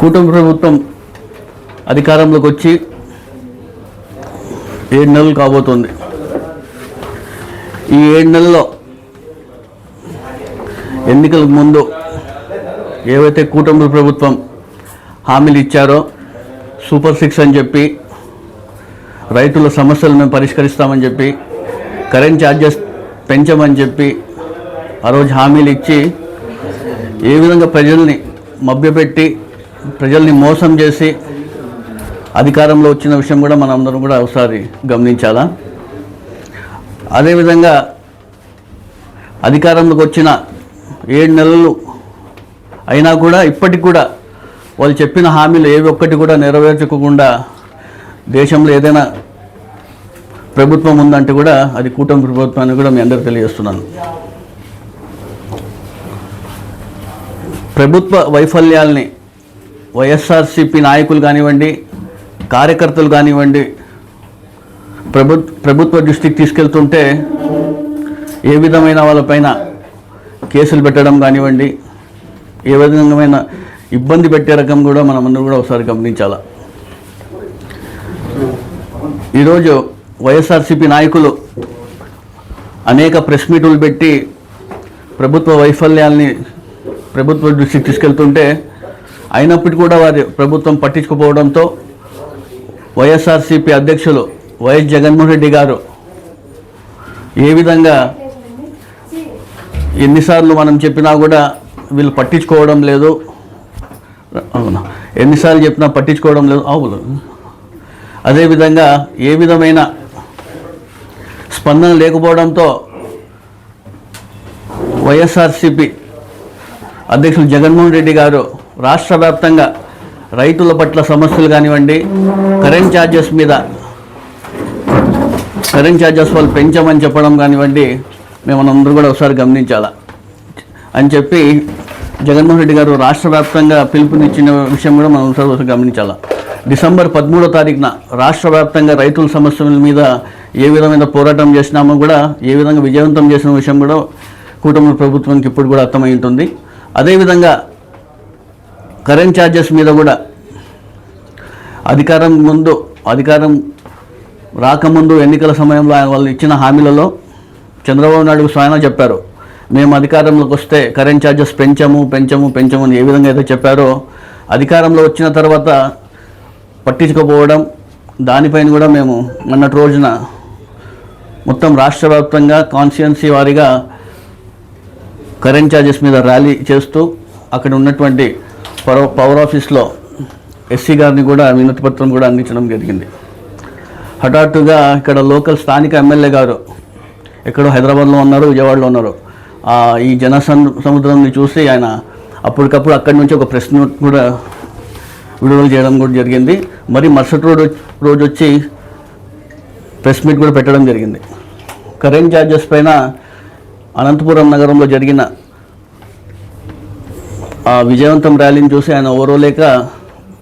కూటమి ప్రభుత్వం అధికారంలోకి వచ్చి ఏడు నెలలు కాబోతుంది. ఈ ఏడు నెలల్లో ఎన్నికలకు ముందు ఏవైతే కూటమి ప్రభుత్వం హామీలు ఇచ్చారో సూపర్ సిక్స్ అని చెప్పి రైతుల సమస్యలు మేము పరిష్కరిస్తామని చెప్పి కరెంట్ ఛార్జెస్ పెంచమని చెప్పి ఆ రోజు హామీలు ఇచ్చి ఏ విధంగా ప్రజల్ని మభ్యపెట్టి ప్రజల్ని మోసం చేసి అధికారంలో వచ్చిన విషయం కూడా మనం అందరం కూడా ఒకసారి గమనించాలా? అదేవిధంగా అధికారంలోకి వచ్చిన ఏడు నెలలు అయినా కూడా ఇప్పటికి కూడా వాళ్ళు చెప్పిన హామీలు ఏవి ఒక్కటి కూడా నెరవేర్చకుండా దేశంలో ఏదైనా ప్రభుత్వం ఉందంటే కూడా అది కూటమి ప్రభుత్వాన్ని కూడా మీ అందరికీ తెలియజేస్తున్నాను. ప్రభుత్వ వైఫల్యాల్ని వైఎస్ఆర్సిపి నాయకులు కానివ్వండి కార్యకర్తలు కానివ్వండి ప్రభు ప్రభుత్వ దృష్టికి తీసుకెళ్తుంటే ఏ విధమైన వాళ్ళపైన కేసులు పెట్టడం కానివ్వండి ఏ విధమైన ఇబ్బంది పెట్టే రకం కూడా మనం అందరూ కూడా ఒకసారి గమనించాలా. ఈరోజు వైఎస్ఆర్సిపి నాయకులు అనేక ప్రెస్ మీటులు పెట్టి ప్రభుత్వ వైఫల్యాల్ని ప్రభుత్వ దృష్టికి తీసుకెళ్తుంటే అయినప్పటికీ కూడా వారి ప్రభుత్వం పట్టించుకుపోవడంతో వైఎస్ఆర్సీపీ అధ్యక్షులు వైఎస్ జగన్మోహన్ రెడ్డి గారు ఏ విధంగా ఎన్నిసార్లు మనం చెప్పినా కూడా వీళ్ళు పట్టించుకోవడం లేదు. అవును? ఎన్నిసార్లు చెప్పినా పట్టించుకోవడం లేదు. అవును. అదేవిధంగా ఏ విధమైన స్పందన లేకపోవడంతో వైఎస్ఆర్సిపి అధ్యక్షులు జగన్మోహన్ రెడ్డి గారు రాష్ట్ర వ్యాప్తంగా రైతుల పట్ల సమస్యలు కానివ్వండి కరెంట్ ఛార్జెస్ మీద కరెంట్ ఛార్జెస్ వాళ్ళు పెంచమని చెప్పడం కానివ్వండి మేము అందరూ కూడా ఒకసారి గమనించాలా. అని చెప్పి జగన్మోహన్ రెడ్డి గారు రాష్ట్ర వ్యాప్తంగా పిలుపునిచ్చిన విషయం కూడా మనం ఒకసారి ఒకసారి గమనించాలా. డిసెంబర్ పదమూడో తారీఖున రాష్ట్ర వ్యాప్తంగా రైతుల సమస్యల మీద ఏ విధమైన పోరాటం చేసినామో కూడా ఏ విధంగా విజయవంతం చేసిన విషయం కూడా కూటమి ప్రభుత్వానికి ఇప్పుడు కూడా అర్థమై ఉంటుంది. అదేవిధంగా కరెంట్ ఛార్జెస్ మీద కూడా. అధికారం ముందు అధికారం రాకముందు ఎన్నికల సమయంలో ఆయన వాళ్ళు ఇచ్చిన హామీలలో చంద్రబాబు నాయుడు స్వయంగా చెప్పారు. మేము అధికారంలోకి వస్తే కరెంట్ ఛార్జెస్ పెంచము పెంచము పెంచము అని ఏ విధంగా అయితే చెప్పారో అధికారంలో వచ్చిన తర్వాత పట్టించుకోపోవడం దానిపైన కూడా మేము మొన్నటి రోజున మొత్తం రాష్ట్ర వ్యాప్తంగా కాన్స్టిట్యున్సీ వారీగా కరెంట్ ఛార్జెస్ మీద ర్యాలీ చేస్తూ అక్కడ ఉన్నటువంటి పవర్ పవర్ ఆఫీస్లో ఎస్సీ గారిని కూడా వినతి పత్రం కూడా అందించడం జరిగింది. హఠాత్తుగా ఇక్కడ లోకల్ స్థానిక ఎమ్మెల్యే గారు ఎక్కడో హైదరాబాద్లో ఉన్నారు విజయవాడలో ఉన్నారు. ఈ జన సం- సముద్రాన్ని చూసి ఆయన అప్పటికప్పుడు అక్కడి నుంచి ఒక ప్రెస్ నోట్ కూడా విడుదల చేయడం కూడా జరిగింది. మరి మరుసటి రోజు రోజు వచ్చి ప్రెస్ మీట్ కూడా పెట్టడం జరిగింది. కరెంట్ ఛార్జెస్ పైన అనంతపురం నగరంలో జరిగిన ఆ విజయవంతం ర్యాలీని చూసి ఆయన ఓరోలేక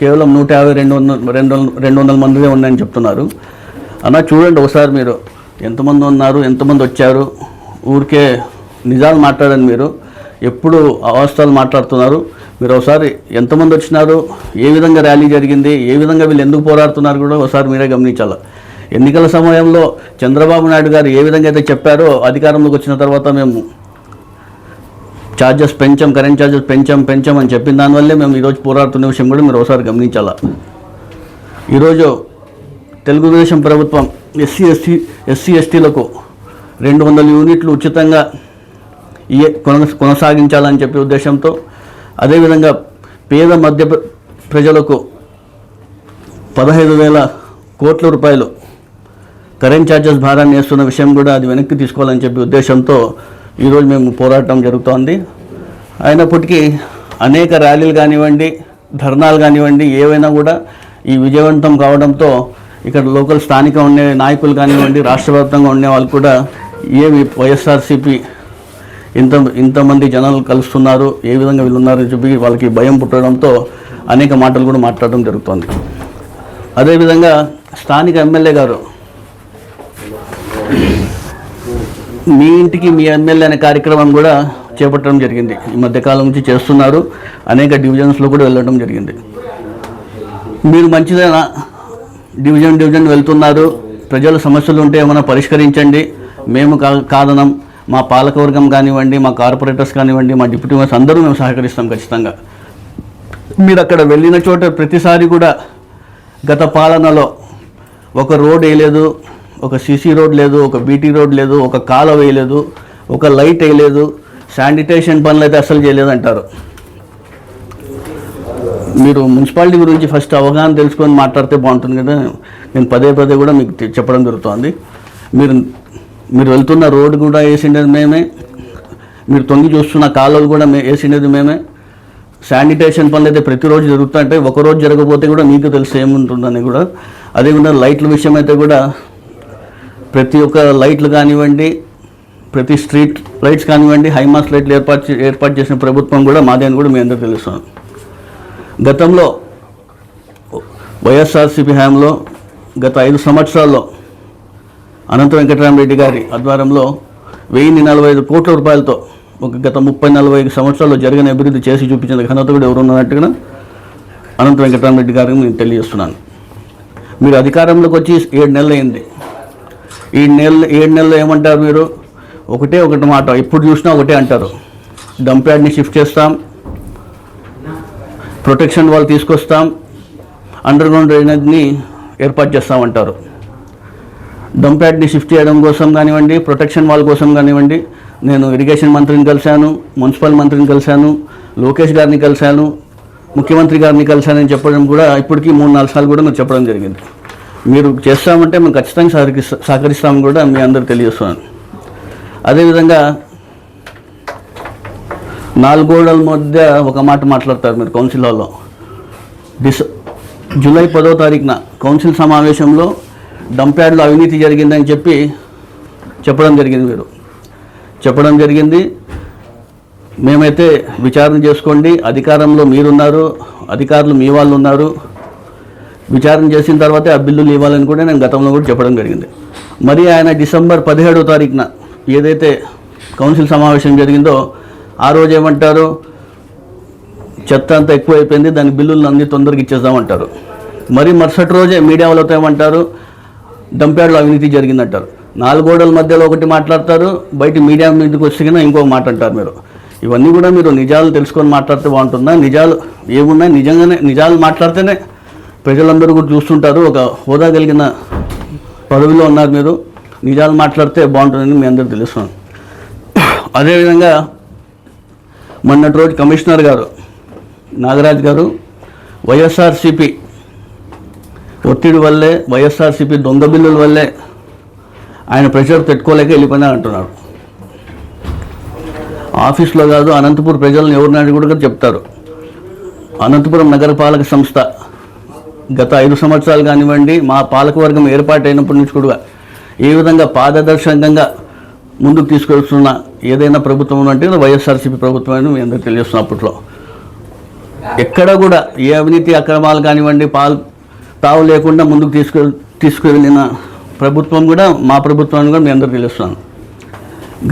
కేవలం నూట యాభై రెండు వందల రెండు రెండు వందల మందిదే ఉన్నాయని చెప్తున్నారు. అన్న చూడండి ఒకసారి మీరు. ఎంతమంది ఉన్నారు ఎంతమంది వచ్చారు? ఊరికే నిజాలు మాట్లాడండి మీరు. ఎప్పుడు అవాస్తవాలు మాట్లాడుతున్నారు. మీరు ఒకసారి ఎంతమంది వచ్చినారు? ఏ విధంగా ర్యాలీ జరిగింది? ఏ విధంగా వీళ్ళు ఎందుకు పోరాడుతున్నారు కూడా ఒకసారి మీరే గమనించాలి. ఎన్నికల సమయంలో చంద్రబాబు నాయుడు గారు ఏ విధంగా అయితే చెప్పారో అధికారంలోకి వచ్చిన తర్వాత మేము ఛార్జెస్ పెంచాం కరెంట్ ఛార్జెస్ పెంచాం పెంచాం అని చెప్పిన దానివల్లే మేము ఈరోజు పోరాడుతున్న విషయం కూడా మీరు ఒకసారి గమనించాలా? ఈరోజు తెలుగుదేశం ప్రభుత్వం ఎస్సీ ఎస్సీ ఎస్సీ ఎస్టీలకు రెండు వందల యూనిట్లు ఉచితంగా ఇయే కొన కొనసాగించాలని చెప్పే ఉద్దేశంతో అదేవిధంగా పేద మధ్య ప్ర- ప్రజలకు పదహైదు వేల కోట్ల రూపాయలు కరెంట్ ఛార్జెస్ భారాన్ని వేస్తున్న విషయం కూడా అది వెనక్కి తీసుకోవాలని చెప్పే ఉద్దేశంతో ఈరోజు మేము పోరాటం జరుగుతోంది. అయినప్పటికీ అనేక ర్యాలీలు కానివ్వండి ధర్నాలు కానివ్వండి ఏవైనా కూడా ఈ విజయవంతం కావడంతో ఇక్కడ లోకల్ స్థానిక ఉండే నాయకులు కానివ్వండి రాష్ట్ర వ్యాప్తంగా ఉండే వాళ్ళు కూడా ఏవి వైఎస్ఆర్సీపీ ఇంత ఇంతమంది జనాలు కలుస్తున్నారు ఏ విధంగా వీళ్ళు ఉన్నారని చెప్పి వాళ్ళకి భయం పుట్టడంతో అనేక మాటలు కూడా మాట్లాడడం జరుగుతోంది. అదేవిధంగా స్థానిక ఎమ్మెల్యే గారు మీ ఇంటికి మీ ఎమ్మెల్యే అనే కార్యక్రమం కూడా చేపట్టడం జరిగింది. ఈ మధ్యకాలం నుంచి చేస్తున్నారు. అనేక డివిజన్స్లో కూడా వెళ్ళడం జరిగింది. మీరు మంచిదేనా డివిజన్ డివిజన్ వెళ్తున్నారు. ప్రజల సమస్యలు ఉంటే ఏమైనా పరిష్కరించండి. మేము కా- కాదనం. మా పాలకవర్గం కానివ్వండి మా కార్పొరేటర్స్ కానివ్వండి మా డిప్యూటీ మెంబర్స్ అందరూ మేము సహకరిస్తాం ఖచ్చితంగా. మీరు అక్కడ వెళ్ళిన చోట ప్రతిసారి కూడా గత పాలనలో ఒక రోడ్ వేయలేదు. ఒక సీసీ రోడ్ లేదు ఒక బీటీ రోడ్ లేదు ఒక కాలువ వేయలేదు ఒక లైట్ వేయలేదు శానిటేషన్ పనులు అయితే అసలు చేయలేదు అంటారు మీరు మున్సిపాలిటీ గురించి ఫస్ట్ అవగాహన తెలుసుకొని మాట్లాడితే బాగుంటుంది కదా. నేను పదే పదే కూడా మీకు చెప్పడం జరుగుతుంది. మీరు మీరు వెళ్తున్న రోడ్డు కూడా వేసిండేది మేమే. మీరు తొంగి చూస్తున్న కాలువలు కూడా మే వేసిండేది మేమే. శానిటేషన్ పనులు అయితే ప్రతిరోజు జరుగుతుంటే ఒక రోజు జరగకపోతే కూడా మీకు తెలిసి ఏముంటుందని కూడా. అదేవిధంగా లైట్ల విషయం అయితే కూడా ప్రతి ఒక్క లైట్లు కానివ్వండి ప్రతి స్ట్రీట్ లైట్స్ కానివ్వండి హైమాస్ లైట్లు ఏర్పాటు చే- ఏర్పాటు చేసిన ప్రభుత్వం కూడా మాదే అని కూడా మీ అందరూ తెలుస్తుంది. గతంలో వైఎస్ఆర్సీపీ హయాంలో గత ఐదు సంవత్సరాల్లో అనంత వెంకటరామరెడ్డి గారి ఆధ్వర్యంలో వెయ్యి నలభై ఐదు కోట్ల రూపాయలతో ఒక గత ముప్పై నలభై ఐదు సంవత్సరాల్లో జరిగిన అభివృద్ధి చేసి చూపించిన ఘనత కూడా ఎవరున్నట్టుగా అనంత వెంకటరామరెడ్డి గారికి నేను తెలియజేస్తున్నాను. మీరు అధికారంలోకి వచ్చి ఏడు నెలలు అయింది ఈ నెలలు ఏడు నెలలు ఏమంటారు మీరు? ఒకటే ఒకటి మాట. ఎప్పుడు చూసినా ఒకటే అంటారు. డంప్ యార్డ్ని షిఫ్ట్ చేస్తాం. ప్రొటెక్షన్ వాళ్ళు తీసుకొస్తాం. అండర్ గ్రౌండ్ డ్రైనేజ్ని ఏర్పాటు చేస్తామంటారు. డంప్ యార్డ్ని షిఫ్ట్ చేయడం కోసం కానివ్వండి ప్రొటెక్షన్ వాళ్ళ కోసం కానివ్వండి నేను ఇరిగేషన్ మంత్రిని కలిశాను మున్సిపల్ మంత్రిని కలిశాను లోకేష్ గారిని కలిశాను ముఖ్యమంత్రి గారిని కలిశానని చెప్పడం కూడా ఇప్పటికీ మూడు నాలుగు సార్లు కూడా నాకు చెప్పడం జరిగింది. మీరు చేస్తామంటే మేము ఖచ్చితంగా సహకరి సహకరిస్తామని కూడా మీ అందరు తెలియజేస్తున్నాను అదేవిధంగా నాలుగోడల మధ్య ఒక మాట మాట్లాడతారు మీరు కౌన్సిల్ హాల్లో. డిస జూలై పదో తారీఖున కౌన్సిల్ సమావేశంలో డంప్యార్డ్లో అవినీతి జరిగిందని చెప్పి చెప్పడం జరిగింది మీరు. చెప్పడం జరిగింది. మేమైతే విచారణ చేసుకోండి. అధికారంలో మీరున్నారు. అధికారులు మీ వాళ్ళు ఉన్నారు విచారణ చేసిన తర్వాతే ఆ బిల్లులు ఇవ్వాలని కూడా నేను గతంలో కూడా చెప్పడం జరిగింది. మరి ఆయన డిసెంబర్ పదిహేడో తారీఖున ఏదైతే కౌన్సిల్ సమావేశం జరిగిందో ఆ రోజు ఏమంటారు? చెత్త అంతా ఎక్కువైపోయింది దాని బిల్లులను అన్ని తొందరగా ఇచ్చేద్దామంటారు. మరి మరుసటి రోజే మీడియా వాళ్ళతో ఏమంటారు? డంప్యార్డ్లో అవినీతి జరిగిందంటారు. నాలుగు గోడల మధ్యలో ఒకటి మాట్లాడతారు బయట మీడియా మీదకి వచ్చిన ఇంకో మాట అంటారు మీరు. ఇవన్నీ కూడా మీరు నిజాలు తెలుసుకొని మాట్లాడితే బాగుంటుందా? నిజాలు ఏమున్నాయి? నిజంగానే నిజాలు మాట్లాడితేనే ప్రజలందరూ కూడా చూస్తుంటారు. ఒక హోదా కలిగిన పదవిలో ఉన్నారు మీరు. నిజాలు మాట్లాడితే బాగుంటుందని మీ అందరూ తెలుస్తున్నాను అదేవిధంగా మొన్నటి రోజు కమిషనర్ గారు నాగరాజ్ గారు వైఎస్ఆర్సిపి ఒత్తిడి వల్లే వైఎస్ఆర్సిపి దొంగ బిల్లుల వల్లే ఆయన ప్రెషర్ పెట్టుకోలేక వెళ్ళిపోయినా అంటున్నారు. ఆఫీస్లో కాదు అనంతపురం ప్రజలను ఎవరినాడు కూడా చెప్తారు. అనంతపురం నగరపాలక సంస్థ గత ఐదు సంవత్సరాలు కానివ్వండి మా పాలకవర్గం ఏర్పాటైనప్పటి నుంచి కూడా ఏ విధంగా పారదర్శకంగా ముందుకు తీసుకొస్తున్న ఏదైనా ప్రభుత్వం అంటే వైఎస్ఆర్సీపీ ప్రభుత్వం అని మీ అందరికీ తెలియజేస్తున్న అప్పట్లో. ఎక్కడ కూడా ఏ అవినీతి అక్రమాలు కానివ్వండి పాలు తావు లేకుండా ముందుకు తీసుకు తీసుకువెళ్ళిన ప్రభుత్వం కూడా మా ప్రభుత్వాన్ని కూడా మీ అందరికీ తెలుస్తున్నాను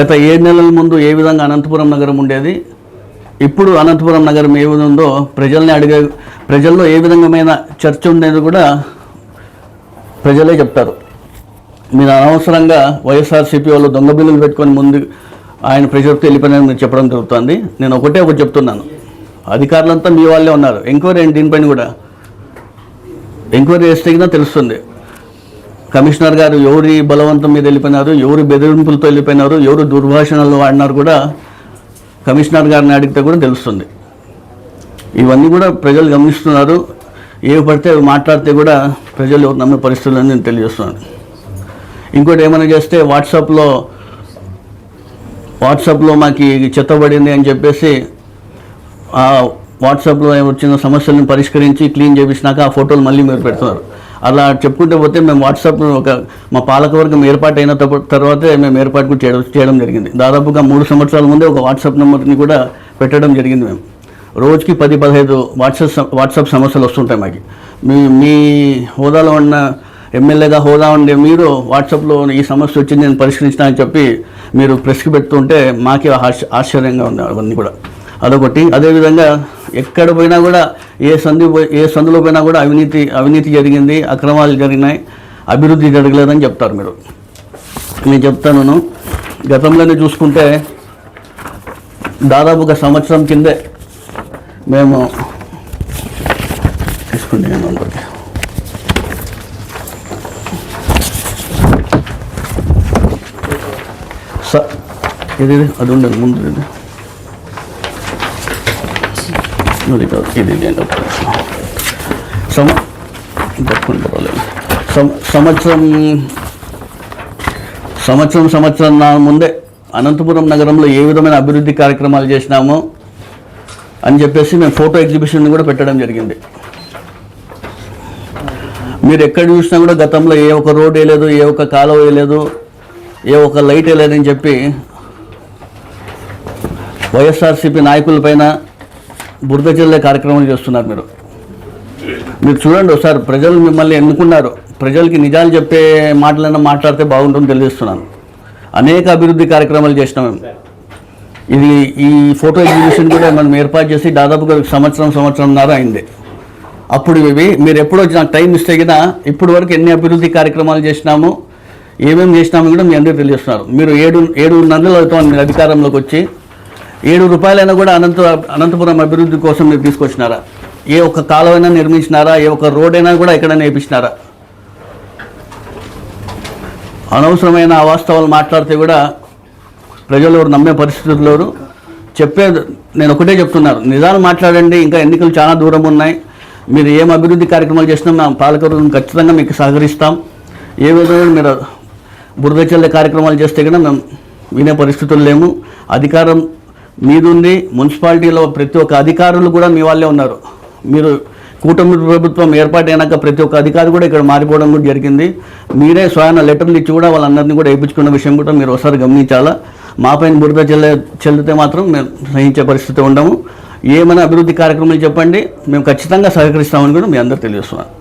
గత ఏడు నెలల ముందు ఏ విధంగా అనంతపురం నగరం ఉండేది ఇప్పుడు అనంతపురం నగరం ఏ విధంగా ఉందో ప్రజల్ని అడిగే ప్రజల్లో ఏ విధంగామైన చర్చ ఉండేది కూడా ప్రజలే చెప్తారు. మీరు అనవసరంగా వైఎస్ఆర్సీపీ వాళ్ళు దొంగ బిల్లులు పెట్టుకొని ముందు ఆయన ప్రజలకు వెళ్ళిపోయినారని చెప్పడం జరుగుతుంది. నేను ఒకటే ఒకటి చెప్తున్నాను. అధికారులంతా మీ వాళ్ళే ఉన్నారు. ఎంక్వైరీ ఏంటి? దీనిపైన కూడా ఎంక్వైరీ చేస్తే కదా తెలుస్తుంది. కమిషనర్ గారు ఎవరి బలవంతం మీద వెళ్ళిపోయినారు? ఎవరు బెదిరింపులతో వెళ్ళిపోయినారు? ఎవరు దుర్భాషణలు వాడినారు కూడా కమిషనర్ గారిని అడిగితే కూడా తెలుస్తుంది. ఇవన్నీ కూడా ప్రజలు గమనిస్తున్నారు. ఏవి పడితే అవి మాట్లాడితే కూడా ప్రజలు నమ్మే పరిస్థితులని నేను తెలియజేస్తున్నాను. ఇంకోటి ఏమైనా చేస్తే వాట్సాప్లో వాట్సాప్లో మాకు చెత్త పడింది అని చెప్పేసి ఆ వాట్సాప్లో వచ్చిన సమస్యలను పరిష్కరించి క్లీన్ చేపించినాక ఆ ఫోటోలు మళ్ళీ మీరు పెడుతున్నారు. అలా చెప్పుకుంటే పోతే మేము వాట్సాప్ ఒక మా పాలకవర్గం ఏర్పాటు అయిన తర్వాతే మేము ఏర్పాటు కూడా చేయడం చేయడం జరిగింది. దాదాపుగా మూడు సంవత్సరాల ముందే ఒక వాట్సాప్ నెంబర్ని కూడా పెట్టడం జరిగింది మేము. రోజుకి పది పదహైదు వాట్సాప్ స- వాట్సాప్ సమస్యలు వస్తుంటాయి మాకు. మీ మీ హోదాలో ఉన్న ఎమ్మెల్యేగా హోదా ఉండే మీరు వాట్సాప్లో ఈ సమస్య వచ్చింది నేను పరిష్కరించిన అని చెప్పి మీరు ప్రెస్కి పెడుతుంటే మాకే ఆశ్చ- ఆశ్చర్యంగా ఉంది అవన్నీ కూడా. అదొకటి. అదేవిధంగా ఎక్కడ పోయినా కూడా ఏ సంధి పోయి- ఏ సందులో పోయినా కూడా అవినీతి అవినీతి జరిగింది అక్రమాలు జరిగినాయి అభివృద్ధి జరగలేదని చెప్తారు మీరు. నేను చెప్తాను గతంలోనే చూసుకుంటే దాదాపు ఒక సంవత్సరం కిందే మేము తీసుకుంటే ఇది, అది ఉండదు ముందు ఇది ఇది కాదు, సమ పట్టుకుని పర్వాలేదు సం- సంవత్సరం సంవత్సరం సంవత్సరం నా ముందే అనంతపురం నగరంలో ఏ విధమైన అభివృద్ధి కార్యక్రమాలు చేసినామో అని చెప్పేసి మేము ఫోటో ఎగ్జిబిషన్ కూడా పెట్టడం జరిగింది మీరు ఎక్కడ చూసినా కూడా గతంలో ఏ ఒక్క రోడ్ వేయలేదు ఏ ఒక్క కాలువ వేయలేదు ఏ ఒక్క లైట్ వేయలేదని చెప్పి వైఎస్ఆర్సీపీ నాయకులపైన బురద చల్లే కార్యక్రమాలు చేస్తున్నారు మీరు. మీరు చూడండి ఒకసారి ప్రజలు మిమ్మల్ని ఎన్నుకున్నారు. ప్రజలకి నిజాలు చెప్పే మాటలైనా మాట్లాడితే బాగుంటుందని తెలియజేస్తున్నాను. అనేక అభివృద్ధి కార్యక్రమాలు చేసినాం మేము. ఇది ఈ ఫోటో ఎగ్జిబిషన్ కూడా మనం ఏర్పాటు చేసి దాదాపుగా సంవత్సరం సంవత్సరంన్నర అయింది. అప్పుడు ఇవి మీరు ఎప్పుడో నాకు టైం ఇస్తే కదా ఇప్పటి వరకు ఎన్ని అభివృద్ధి కార్యక్రమాలు చేసినాము ఏమేమి చేసినామో కూడా మీ అందరికీ తెలియజేస్తున్నారు. మీరు ఏడు ఏడు నెలలు అవుతాం మీరు అధికారంలోకి వచ్చి ఏడు రూపాయలైనా కూడా అనంత అనంతపురం అభివృద్ధి కోసం మీరు తీసుకొచ్చినారా? ఏ ఒక్క కాలువైనా నిర్మించినారా? ఏ ఒక్క రోడ్ అయినా కూడా ఎక్కడైనా వేయించినారా అనవసరమైన అవాస్తవాలు మాట్లాడితే కూడా ప్రజలు ఎవరు నమ్మే పరిస్థితులు లేరు. చెప్పేది నేను ఒకటే చెప్తున్నాను నిజాలు మాట్లాడండి. ఇంకా ఎన్నికలు చాలా దూరం ఉన్నాయి. మీరు ఏం అభివృద్ధి కార్యక్రమాలు చేసినా మా పాలకవర్గం ఖచ్చితంగా మీకు సహకరిస్తాం. ఏ విధంగా మీరు బురద చల్లే కార్యక్రమాలు చేస్తే కూడా మేము వినే పరిస్థితులు లేము అధికారం మీదుంది మున్సిపాలిటీలో ప్రతి ఒక్క అధికారులు కూడా మీ వాళ్ళే ఉన్నారు. మీరు కూటమి ప్రభుత్వం ఏర్పాటైనాక ప్రతి ఒక్క అధికారి కూడా ఇక్కడ మారిపోవడం కూడా జరిగింది. మీరే స్వయాన లెటర్లు ఇచ్చి కూడా వాళ్ళందరినీ కూడా వేయించుకున్న విషయం కూడా మీరు ఒకసారి గమనించాలా? మా పైన బురద చెల్లె చెల్లితే మాత్రం మేము సహించే పరిస్థితి ఉండము. ఏమైనా అభివృద్ధి కార్యక్రమాలు చెప్పండి. మేము ఖచ్చితంగా సహకరిస్తామని కూడా మీ అందరూ తెలియజేస్తున్నాను